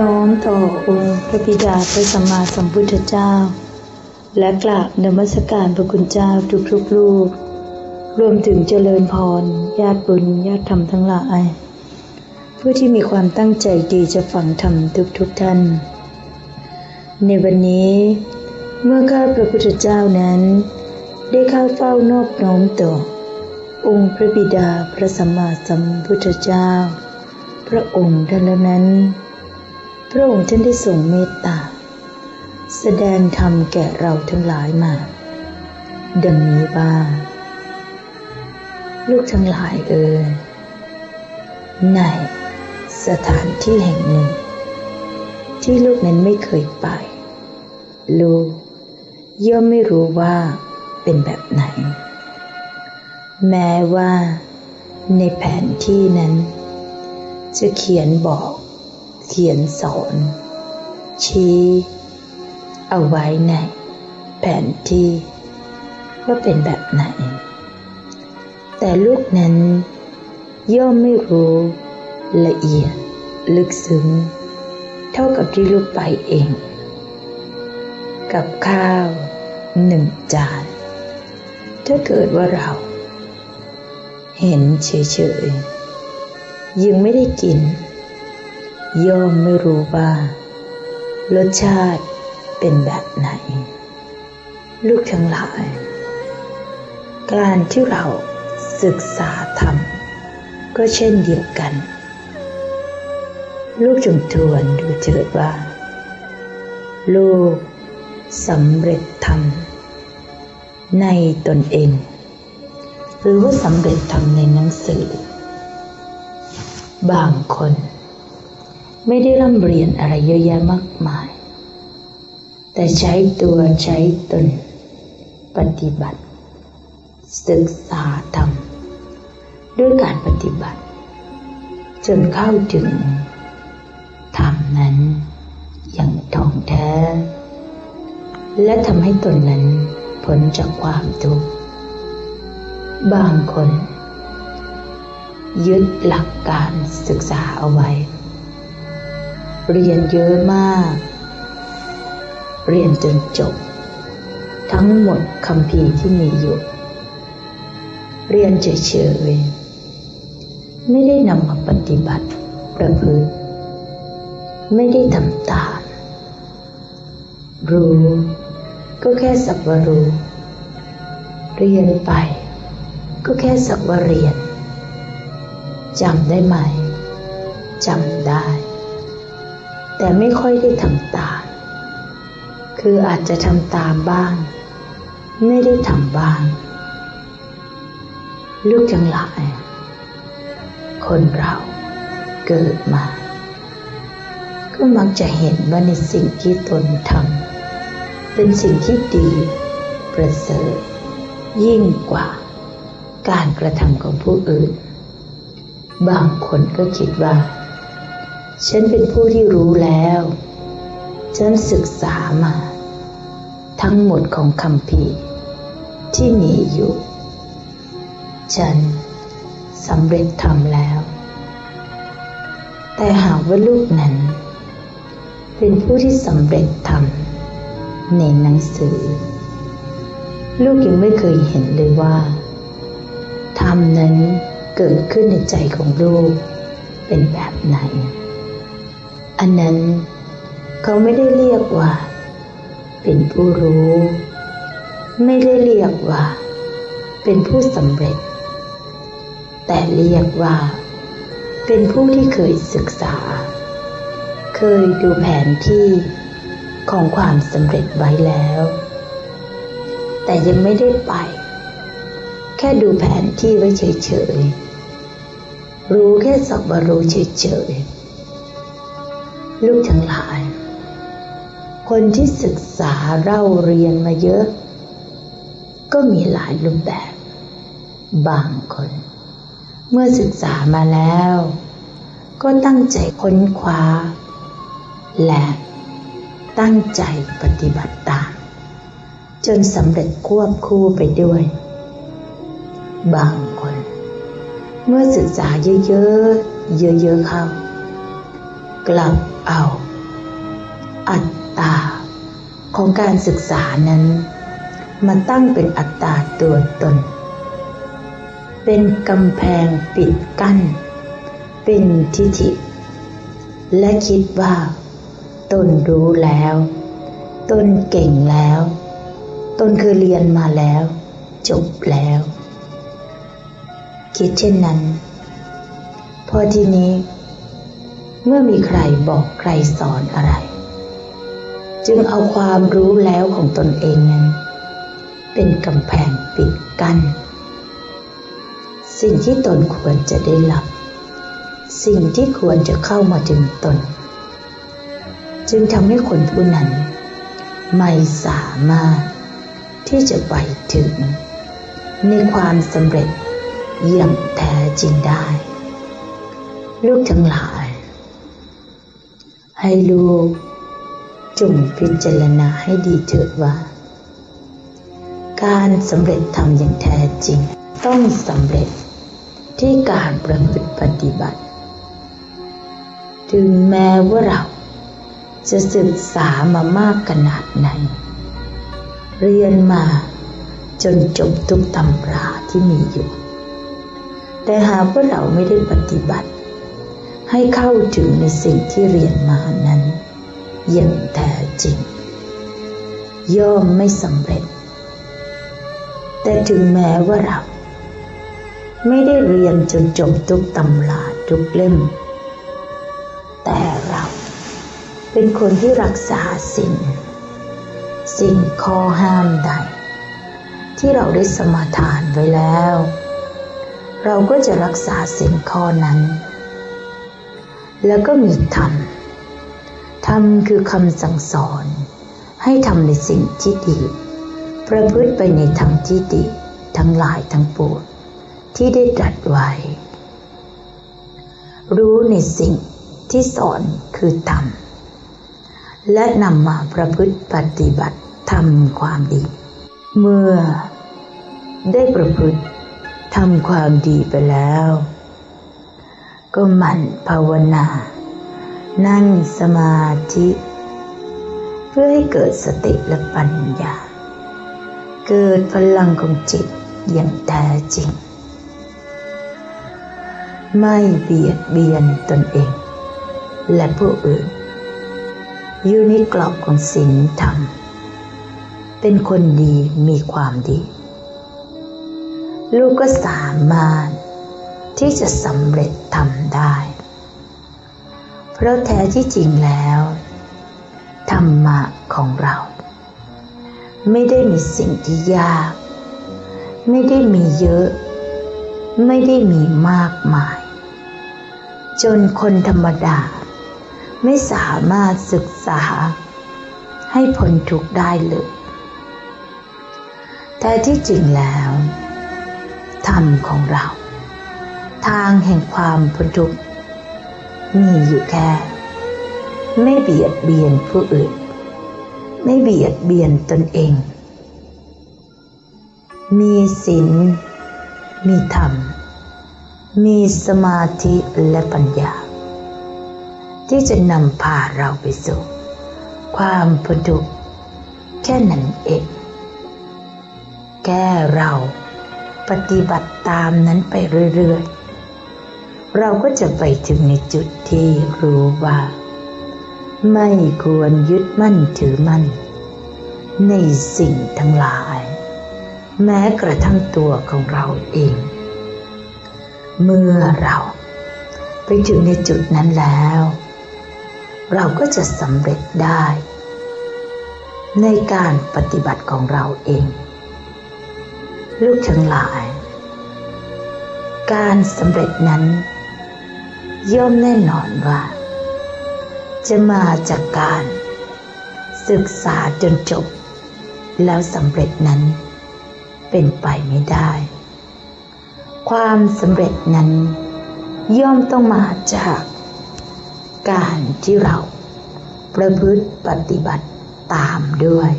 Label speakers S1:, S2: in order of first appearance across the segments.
S1: น้อมต่อองค์พระบิดาพระสัมมาสัมพุทธเจ้า และกราบนมัสการพระคุณเจ้าทุกๆรูปรวมถึงเจริญพรญาติบุญญาติธรรมทั้งหลาย ผู้ที่มีความตั้งใจดีจะฝังธรรมทุกๆท่าน ในวันนี้เมื่อข้าพระพุทธเจ้านั้น ได้เข้าเฝ้านอบน้อมต่อ องค์พระบิดาพระสัมมาสัมพุทธเจ้า พระองค์ท่านแล้วนั้น พระองค์ท่านได้ทรงเมตตา แสดงธรรมแก่เราทั้งหลายมา ดังนี้ว่า ลูกทั้งหลายเอ่ยในสถานที่แห่งหนึ่ง ที่ลูกนั้นไม่เคยไป ลูกย่อมไม่รู้ว่าเป็นแบบไหน แม้ว่าในแผนที่นั้น จะเขียนบอก เขียนสอน ชี้ เอาไว้ในแผนที่ ว่าเป็นแบบไหน แต่ลูกนั้นย่อมไม่รู้ละเอียดลึกซึ้ง เท่ากับที่ลูกไปเอง กับข้าวหนึ่งจาน ถ้าเกิดว่าเรา เห็นเฉยๆยังไม่ได้กิน ย่อมไม่รู้ว่า รสชาติเป็นแบบไหน ลูกทั้งหลาย การที่เราศึกษาธรรม ก็เช่นเดียวกัน ลูกจงทวนดูเถิดว่า ลูกสำเร็จธรรม ในตนเอง หรือว่าสำเร็จธรรมในหนังสือ บางคน ไม่ได้ร่ำเรียนอะไรเยอะแยะมากมาย แต่ใช้ตัวใช้ตน ปฏิบัติ ศึกษาธรรม ด้วยการปฏิบัติ จนเข้าถึงธรรมนั้นอย่างท่องแท้ และทำให้ตนนั้นพ้นจากความทุกข์บางคน ยึดหลักการศึกษาเอาไว้ เรียนเยอะมาก เรียนจนจบ ทั้งหมดคำพีที่มีอยู่ เรียนเฉยๆไม่ได้นำมาปฏิบัติประพฤติไม่ได้ทำตามรู้ก็แค่สักว่ารู้ เรียนไป ก็แค่สักว่าเรียนจำได้ไหมจำได้ แต่ไม่ค่อยได้ทำตาม คืออาจจะทำตามบ้าง ไม่ได้ทำบ้าง ลูกจังหลาย คนเราเกิดมา ก็มักจะเห็นว่าในสิ่งที่ตนทำเป็นสิ่งที่ดี ประเสริฐ ยิ่งกว่า การกระทำของผู้อื่น บางคนก็คิดว่า ฉันเป็นผู้ที่รู้แล้ว ฉันศึกษามา ทั้งหมดของคำพีที่มีอยู่ ฉันสำเร็จทำแล้ว แต่หากว่าลูกนั้น เป็นผู้ที่สำเร็จทำในหนังสือ ลูกยังไม่เคยเห็นเลยว่าธรรมนั้นเกิดขึ้นในใจของลูกเป็นแบบไหน อันนั้นเขาไม่ได้เรียกว่า เป็นผู้รู้ ไม่ได้เรียกว่า เป็นผู้สำเร็จ แต่เรียกว่า เป็นผู้ที่เคยศึกษา เคยดูแผนที่ของความสำเร็จไว้แล้ว แต่ยังไม่ได้ไป แค่ดูแผนที่ไว้เฉยๆ รู้แค่สักว่ารู้เฉยๆ ลูกทั้งหลาย คนที่ศึกษาเล่าเรียนมาเยอะ ก็มีหลายรูปแบบ บางคน เมื่อศึกษามาแล้ว ก็ตั้งใจค้นคว้า และตั้งใจปฏิบัติตาม จนสำเร็จควบคู่ไปด้วย บางคน เมื่อศึกษาเยอะๆ เยอะๆเข้า กลับเอา อัตตา ของการศึกษานั้น มาตั้งเป็นอัตตาตัวตน เป็นกำแพงปิดกั้น เป็นทิฏฐิ และคิดว่า ตนรู้แล้ว ตนเก่งแล้ว ตนคือเรียนมาแล้ว จบแล้ว คิดเช่นนั้น พอทีนี้ เมื่อมีใครบอกใครสอนอะไร จึงเอาความรู้แล้วของตนเองนั้น เป็นกำแพงปิดกัน้นสิ่งที่ตนควรจะได้รับ สิ่งที่ควรจะเข้ามาถึงตน จึงทำให้คนผู้นั้น ไม่สามารถที่จะไปถึง ในความสำเร็จอย่างแท้จริงได้ ลูกทั้งหลาย ให้ลูกจงพิจารณาให้ดีเถิดว่า การสำเร็จทำอย่างแท้จริง ต้องสำเร็จที่การประพฤติปฏิบัติ ถึงแม้ว่าเราจะศึกษามามากขนาดไหน เรียนมาจนจบทุกตำราที่มีอยู่ แต่หากว่าเราไม่ได้ปฏิบัติ ให้เข้าถึงในสิ่งที่เรียนมานั้น อย่างแท้จริง ย่อมไม่สำเร็จ แต่ถึงแม้ว่าเรา ไม่ได้เรียนจนจบทุกตำราทุกเล่ม แต่เราเป็นคนที่รักษาสิ่ง สิ่งข้อห้ามใด ที่เราได้สมาทานไว้แล้ว เราก็จะรักษาสิ่งข้อนั้น แล้วก็มีธรรม ธรรมคือคำสั่งสอน ให้ทำในสิ่งที่ดี ประพฤติไปในทางที่ดี ทั้งหลายทั้งปวงที่ได้ตรัสไว้ รู้ในสิ่งที่สอนคือธรรม และนำมาประพฤติปฏิบัติทำความดี เมื่อได้ประพฤติทำความดีไปแล้ว ก็หมั่นภาวนา นั่งสมาธิ เพื่อให้เกิดสติและปัญญา เกิดพลังของจิตอย่างแท้จริง ไม่เบียดเบียนตนเอง และผู้อื่น อยู่ในกรอบของศีลธรรม เป็นคนดีมีความดี ลูกก็สามารถ ที่จะสำเร็จทำได้ เพราะแท้ที่จริงแล้ว ธรรมะของเรา ไม่ได้มีสิ่งที่ยาก ไม่ได้มีเยอะ ไม่ได้มีมากมาย จนคนธรรมดา ไม่สามารถศึกษา ให้พ้นทุกข์ได้เลยแต่ที่จริงแล้ว ธรรมของเรา ทางแห่งความพ้นทุกข์มีอยู่แค่ ไม่เบียดเบียนผู้อื่น ไม่เบียดเบียนตนเอง มีศีลมีธรรม มีสมาธิและปัญญา ที่จะนำพาเราไปสู่ความพ้นทุกข์แค่นั้นเอง แค่เราปฏิบัติตามนั้นไปเรื่อยๆ เราก็จะไปถึงในจุดที่รู้ว่า ไม่ควรยึดมั่นถือมั่น ในสิ่งทั้งหลาย แม้กระทั่งตัวของเราเอง เมื่อเราไปถึงในจุดนั้นแล้ว เราก็จะสำเร็จได้ ในการปฏิบัติของเราเอง ลูกทั้งหลาย การสำเร็จนั้น ย่อมแน่นอนว่า จะมาจากการ ศึกษาจนจบ แล้วสำเร็จนั้น เป็นไปไม่ได้ ความสำเร็จนั้น ย่อมต้องมาจากการที่เราประพฤติปฏิบัติตามด้วย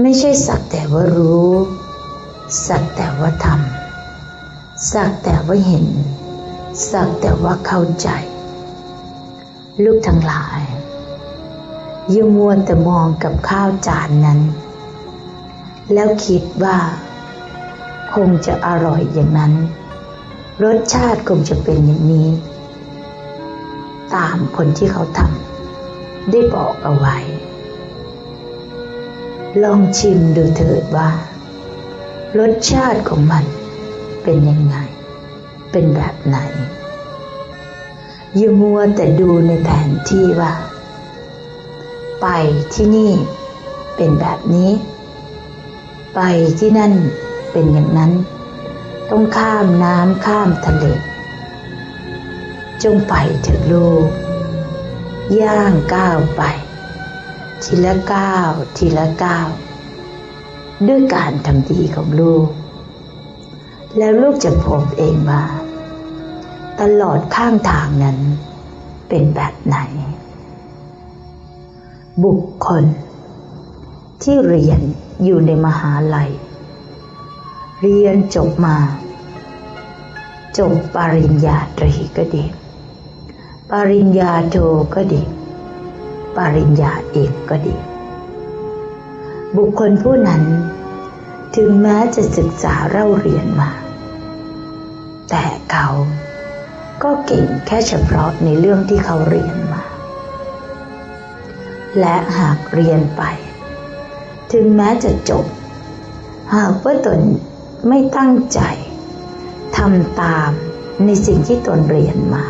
S1: ไม่ใช่สักแต่ว่ารู้ สักแต่ว่าทำสักแต่ว่าเห็น สักแต่ว่าเข้าใจ ลูกทั้งหลายยังมัวแต่มองกับข้าวจานนั้น แล้วคิดว่า คงจะอร่อยอย่างนั้น รสชาติคงจะเป็นอย่างนี้ ตามคนที่เขาทำได้บอกเอาไว้ ลองชิมดูเถิดว่า รสชาติของมันเป็นยังไง เป็นแบบไหนอย่ามัวแต่ดูในแผนที่ว่า ไปที่นี่เป็นแบบนี้ ไปที่นั่นเป็นอย่างนั้น ต้องข้ามน้ำข้ามทะเล จงไปเถิดลูก ย่างก้าวไป ทีละก้าวทีละก้าวด้วยการทำดีของลูก แล้วลูกจะพบเองว่า ตลอดข้างทางนั้น เป็นแบบไหน บุคคล ที่เรียนอยู่ในมหาลัย เรียนจบมา จบปริญญาตรีก็ดี ปริญญาโทก็ดี ปริญญาเอกก็ดี บุคคลผู้นั้นถึงแม้จะศึกษาเล่าเรียนมา แต่เขา ก็เก่งแค่เฉพาะในเรื่องที่เขาเรียนมา และหากเรียนไป ถึงแม้จะจบ หากว่าตนไม่ตั้งใจทำตามในสิ่งที่ตนเรียนมา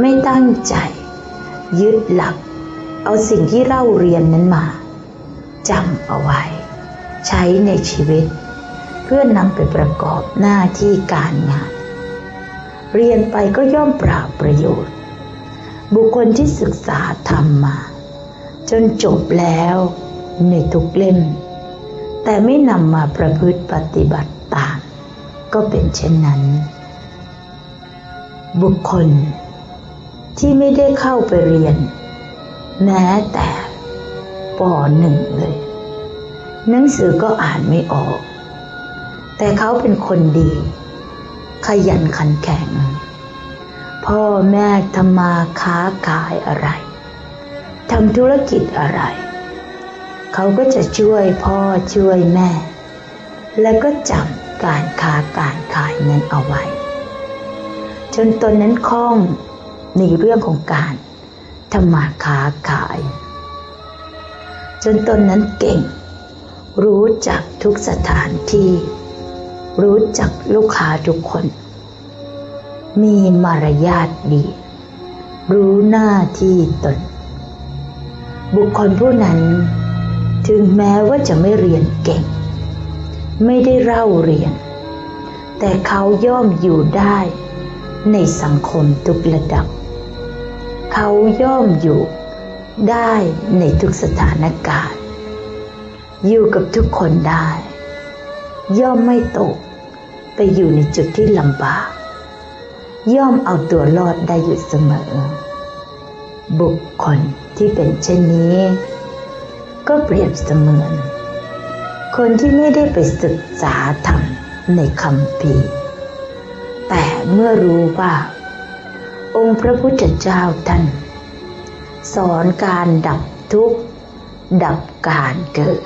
S1: ไม่ตั้งใจ ยึดหลัก เอาสิ่งที่เราเรียนนั้นมาจำเอาไว้ ใช้ในชีวิต เพื่อนำไปประกอบหน้าที่การงาน เรียนไปก็ย่อมปราบประโยชน์ บุคคลที่ศึกษาธรรมมา จนจบแล้วในทุกเล่ม แต่ไม่นำมาประพฤติปฏิบัติตาม ก็เป็นเช่นนั้น บุคคลที่ไม่ได้เข้าไปเรียน แม้แต่ปหนึ่งเลย หนังสือก็อ่านไม่ออก แต่เขาเป็นคนดี ขยันขันแข็ง พ่อแม่ทำมาค้าขายอะไรทำธุรกิจอะไร เขาก็จะช่วยพ่อช่วยแม่ และก็จำการค้าการขายนั้นเอาไว้ จนตนนั้นคล่องในเรื่องของการทำมาค้าขาย จนตนนั้นเก่ง รู้จักทุกสถานที่ รู้จักลูกค้าทุกคน มีมารยาทดี รู้หน้าที่ตน บุคคลผู้นั้น ถึงแม้ว่าจะไม่เรียนเก่ง ไม่ได้เล่าเรียน แต่เขาย่อมอยู่ได้ในสังคมทุกระดับ เขาย่อมอยู่ได้ในทุกสถานการณ์ อยู่กับทุกคนได้ ย่อมไม่ตก ไปอยู่ในจุดที่ลำบาก ย่อมเอาตัวรอดได้อยู่เสมอ บุคคลที่เป็นเช่นนี้ ก็เปรียบเสมือน คนที่ไม่ได้ไปศึกษาธรรมในคำพีแต่เมื่อรู้ว่า องค์พระพุทธเจ้าท่าน สอนการดับทุกข์ ดับการเกิด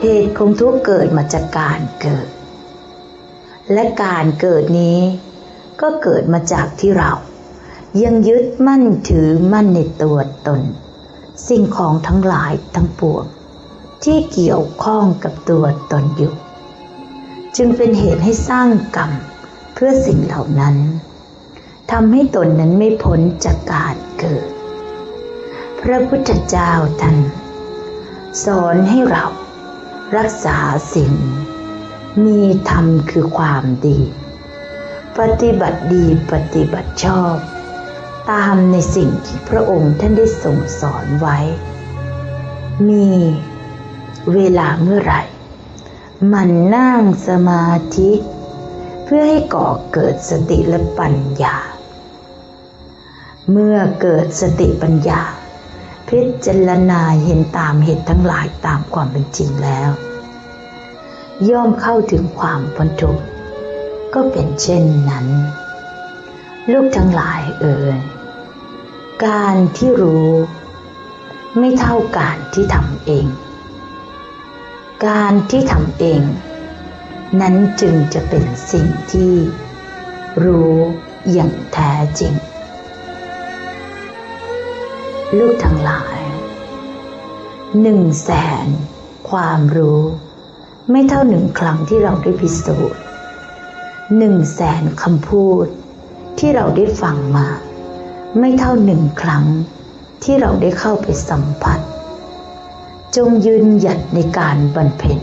S1: เหตุของทุกข์เกิดมาจากการเกิด และการเกิดนี้ ก็เกิดมาจากที่เรา ยังยึดมั่นถือมั่นในตัวตน สิ่งของทั้งหลายทั้งปวงที่เกี่ยวข้องกับตัวตนอยู่ จึงเป็นเหตุให้สร้างกรรมเพื่อสิ่งเหล่านั้นทำให้ตนนั้นไม่พ้นจากการเกิด พระพุทธเจ้าท่านสอนให้เรารักษาสิ่ง มีธรรมคือความดี ปฏิบัติดีปฏิบัติชอบ ตามในสิ่งที่พระองค์ท่านได้ทรงสอนไว้ มีเวลาเมื่อไหร่ มันนั่งสมาธิ เพื่อให้ก่อเกิดสติและปัญญา เมื่อเกิดสติปัญญา พิจารณาเห็นตามเหตุทั้งหลายตามความเป็นจริงแล้ว ย่อมเข้าถึงความพ้นทุกข์ก็เป็นเช่นนั้น ลูกทั้งหลายเอ่ยการที่รู้ ไม่เท่าการที่ทำเอง การที่ทำเอง นั้นจึงจะเป็นสิ่งที่ รู้อย่างแท้จริง ลูกทั้งหลายหนึ่งแสนความรู้ ไม่เท่าหนึ่งครั้งที่เราได้พิสูจน์หนึ่งแสนคำพูดที่เราได้ฟังมา ไม่เท่าหนึ่งครั้งที่เราได้เข้าไปสัมผัส จงยืนหยัดในการบรรเพ็ญ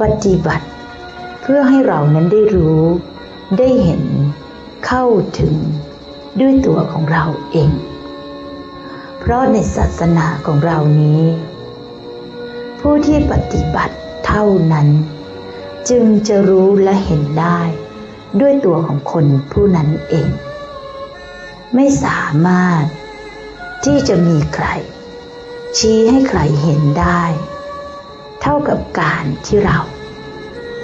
S1: ปฏิบัติ เพื่อให้เรานั้นได้รู้ ได้เห็นเข้าถึงด้วยตัวของเราเอง เพราะในศาสนาของเรานี้ ผู้ที่ปฏิบัติ ท่านั้น จึงจะรู้และเห็นได้ ด้วยตัวของคนผู้นั้นเอง ไม่สามารถที่จะมีใคร ชี้ให้ใครเห็นได้ เท่ากับการที่เรา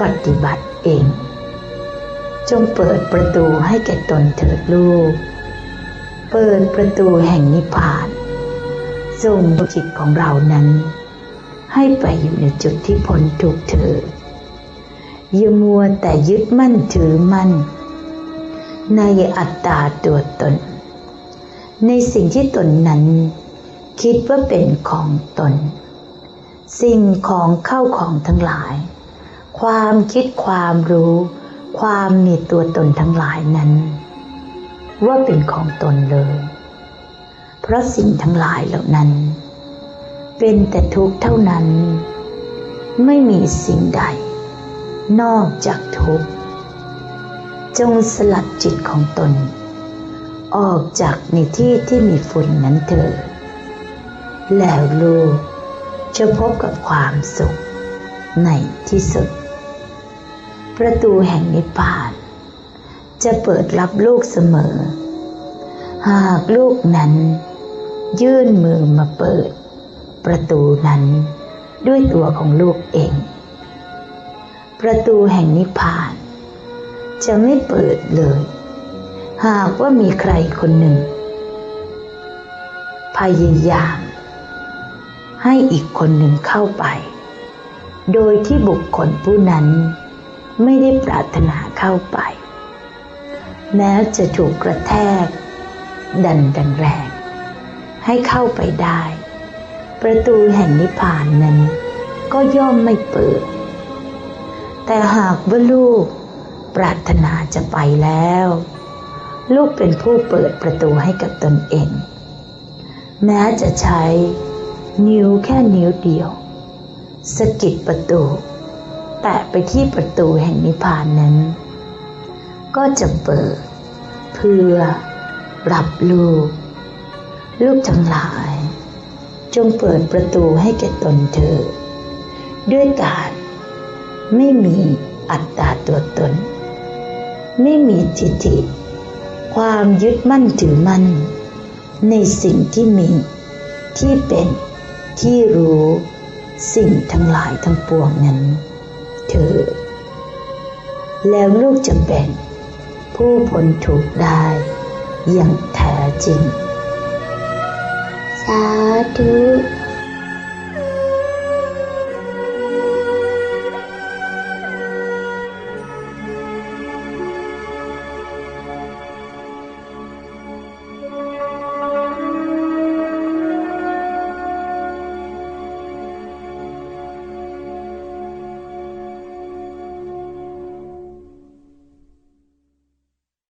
S1: ปฏิบัติเอง จงเปิดประตูให้แก่ตนเถิดลูก เปิดประตูแห่งนิพพานทรงจิตของเรานั้น ให้ไปอยู่ในจุดที่พ้นทุกข์เถิดอย่ามัวแต่ยึดมั่นถือมั่น ในอัตตาตัวตน ในสิ่งที่ตนนั้น คิดว่าเป็นของตน สิ่งของเข้าของทั้งหลาย ความคิดความรู้ ความมีตัวตนทั้งหลายนั้น ว่าเป็นของตนเลย เพราะสิ่งทั้งหลายเหล่านั้น เป็นแต่ทุกข์เท่านั้น ไม่มีสิ่งใด นอกจากทุกข์ จงสลัดจิตของตน ออกจากในที่ที่มีฝุ่นนั้นเถิดแล้วลูกจะพบกับความสุขในที่สุด ประตูแห่งนิพพาน จะเปิดรับลูกเสมอ หากลูกนั้นยื่นมือมาเปิด ประตูนั้นด้วยตัวของลูกเอง ประตูแห่งนิพพาน จะไม่เปิดเลย หากว่ามีใครคนหนึ่ง พยายาม ให้อีกคนหนึ่งเข้าไป โดยที่บุคคลผู้นั้นไม่ได้ปรารถนาเข้าไป แม้จะถูกกระแทก ดันดันแรงให้เข้าไปได้ ประตูแห่งนิพพานนั้น ก็ย่อมไม่เปิด แต่หากว่าลูกปรารถนาจะไปแล้ว ลูกเป็นผู้เปิดประตูให้กับตนเอง แม้จะใช้นิ้วแค่นิ้วเดียวสกิดประตู แตะไปที่ประตูแห่งนิพพานนั้น ก็จะเปิด เพื่อรับลูก ลูกทั้งหลาย จงเปิดประตูให้แก่ตนเธอ ด้วยการไม่มีอัตตาตัวตน ไม่มีจิตติ ความยึดมั่นถือมั่น ในสิ่งที่มี ที่เป็นที่รู้สิ่งทั้งหลายทั้งปวงนั้น เธอ แล้วลูกจะเป็นผู้พ้นทุกข์ได้อย่างแท้จริง
S2: สาธุ